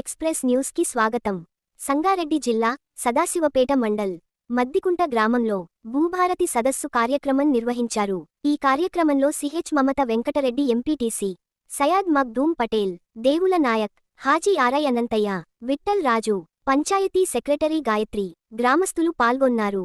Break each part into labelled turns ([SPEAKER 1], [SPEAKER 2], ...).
[SPEAKER 1] Express న్యూస్కి స్వాగతం. సంగారెడ్డి జిల్లా సదాశివపేట మండల్ మద్దికుంట గ్రామంలో భూభారతి సదస్సు కార్యక్రమం నిర్వహించారు. ఈ కార్యక్రమంలో సిహెచ్ మమత వెంకటరెడ్డి ఎంపీటీసీ సయాద్ మక్దూమ్ పటేల్ దేవుల నాయక్ హాజీ ఆరై అనంతయ్య విఠల్ రాజు పంచాయతీ సెక్రటరీ గాయత్రి గ్రామస్తులు పాల్గొన్నారు.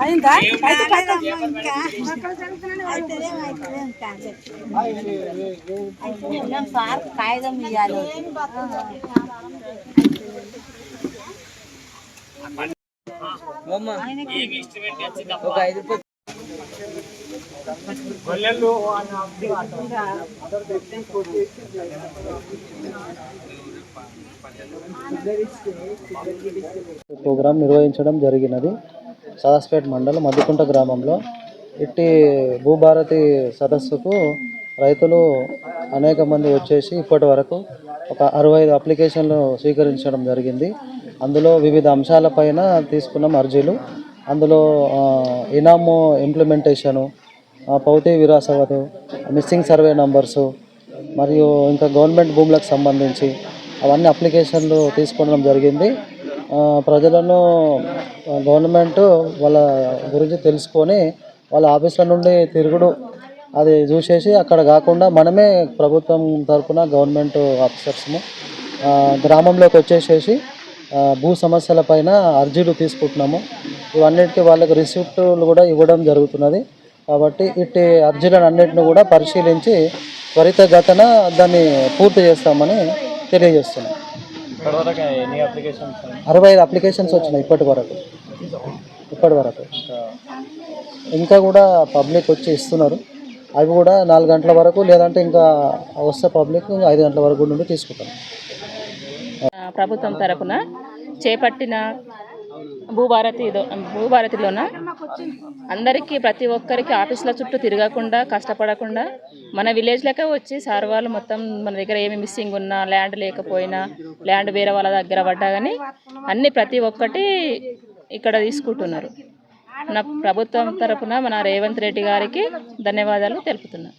[SPEAKER 2] అయిందా? సార్ కాగితం ఇవ్వాలి
[SPEAKER 3] ఒక ఐదు
[SPEAKER 4] ప్రోగ్రాం నిర్వహించడం జరిగినది. సదాస్పేట్ మండలం మద్దికుంట గ్రామంలో. ఇట్టి భూభారతి సదస్సుకు రైతులు అనేక మంది వచ్చేసి ఇప్పటి వరకు ఒక అరవై ఐదు అప్లికేషన్లు స్వీకరించడం జరిగింది. అందులో వివిధ అంశాలపైన తీసుకున్నాం అర్జీలు. అందులో ఇనాము ఇంప్లిమెంటేషను పౌతి విరాసవతు మిస్సింగ్ సర్వే నంబర్సు మరియు ఇంకా గవర్నమెంట్ భూములకు సంబంధించి అవన్నీ అప్లికేషన్లు తీసుకోవడం జరిగింది. ప్రజలను గవర్నమెంట్ వాళ్ళ గురించి తెలుసుకొని వాళ్ళ ఆఫీసుల నుండి తిరుగుడు అది చూసేసి అక్కడ కాకుండా మనమే ప్రభుత్వం తరఫున గవర్నమెంట్ ఆఫీసర్స్ము గ్రామంలోకి వచ్చేసేసి భూ సమస్యల పైన అర్జీలు తీసుకుంటున్నాము. ఇవన్నిటికీ వాళ్ళకి రిసిప్ట్లు కూడా ఇవ్వడం జరుగుతున్నది. కాబట్టి ఇట్టి అర్జీలను అన్నింటిని కూడా పరిశీలించి త్వరితగతన దాన్ని పూర్తి చేస్తామని తెలియజేస్తున్నాం. అరవై ఐదు అప్లికేషన్స్ వచ్చినాయి ఇప్పటి వరకు ఇప్పటి వరకు ఇంకా కూడా పబ్లిక్ వచ్చి ఇస్తున్నారు. అవి కూడా నాలుగు గంటల వరకు లేదంటే ఇంకా వస్తే పబ్లిక్ ఐదు గంటల వరకు నుండి తీసుకుంటాం
[SPEAKER 5] ప్రభుత్వం తరపున చేపట్టిన భూభారతి భూభారతిలోన? అందరికీ ప్రతి ఒక్కరికి ఆఫీసుల చుట్టూ తిరగకుండా కష్టపడకుండా మన విలేజ్లకే వచ్చి సార్ వాళ్ళు మొత్తం మన దగ్గర ఏమి మిస్సింగ్ ఉన్నా ల్యాండ్ లేకపోయినా ల్యాండ్ వేరే వాళ్ళ దగ్గర పడ్డా కానీ అన్నీ ప్రతి ఒక్కటి ఇక్కడ తీసుకుంటున్నారు. మన ప్రభుత్వం తరఫున మన రేవంత్ రెడ్డి గారికి ధన్యవాదాలు తెలుపుతున్నాను